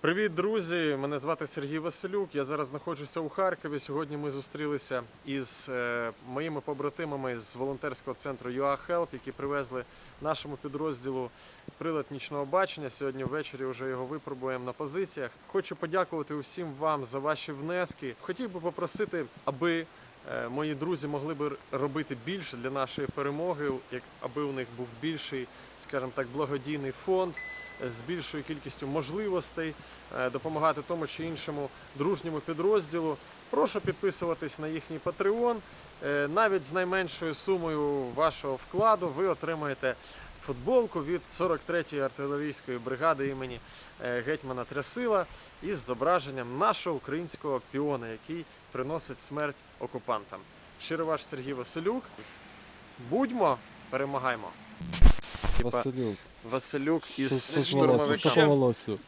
Привіт, друзі! Мене звати Сергій Василюк. Я зараз знаходжуся у Харкові. Сьогодні ми зустрілися із е, моїми побратимами з волонтерського центру UA Help, які привезли нашому підрозділу прилад нічного бачення. Сьогодні ввечері вже його випробуємо на позиціях. Хочу подякувати усім вам за ваші внески. Хотів би попросити, аби е, мої друзі могли би робити більше для нашої перемоги, як аби у них був більший, скажімо так, благодійний фонд з більшою кількістю можливостей е, допомагати тому чи іншому дружньому підрозділу. Прошу підписуватись на їхній Patreon. Е, Навіть з найменшою сумою вашого вкладу ви отримаєте футболку від 43-ї артилерійської бригади імені е, гетьмана Трясила із зображенням нашого українського піона, який приносить смерть окупантам. Щиро ваш Сергій Василюк. Будьмо, перемагаймо. Типа Василюк. Василюк із волосю? Волосю?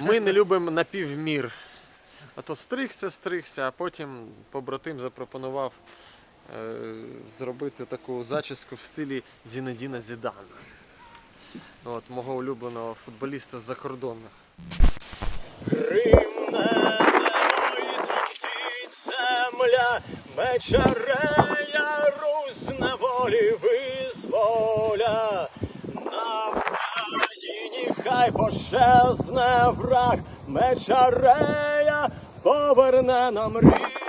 Ми не любимо напівмір. А то стригся, стригся, а потім побратим запропонував е, зробити таку зачіску в стилі Зінедіна Зідана. От, мого улюбленого футболіста з закордонних. Гримне небо і земля, мечарея Русь на волі визволя. На Вкраїні хай пошезне враг, мечарея поверне нам рід.